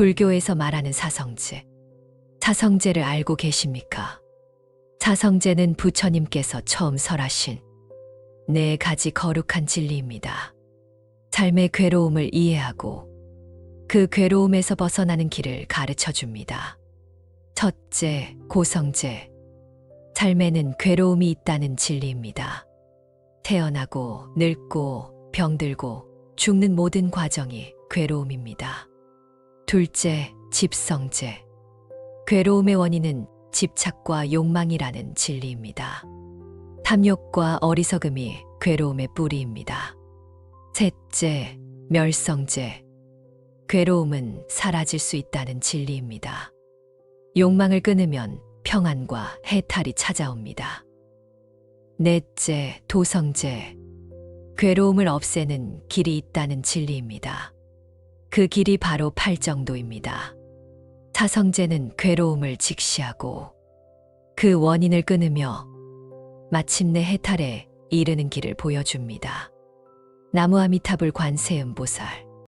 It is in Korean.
불교에서 말하는 사성제. 사성제를 알고 계십니까? 사성제는 부처님께서 처음 설하신 네 가지 거룩한 진리입니다. 삶의 괴로움을 이해하고 그 괴로움에서 벗어나는 길을 가르쳐 줍니다. 첫째, 고성제. 삶에는 괴로움이 있다는 진리입니다. 태어나고 늙고 병들고 죽는 모든 과정이 괴로움입니다. 둘째, 집성제. 괴로움의 원인은 집착과 욕망이라는 진리입니다. 탐욕과 어리석음이 괴로움의 뿌리입니다. 셋째, 멸성제. 괴로움은 사라질 수 있다는 진리입니다. 욕망을 끊으면 평안과 해탈이 찾아옵니다. 넷째, 도성제. 괴로움을 없애는 길이 있다는 진리입니다. 그 길이 바로 팔정도입니다. 사성제는 괴로움을 직시하고 그 원인을 끊으며 마침내 해탈에 이르는 길을 보여줍니다. 나무아미타불 관세음보살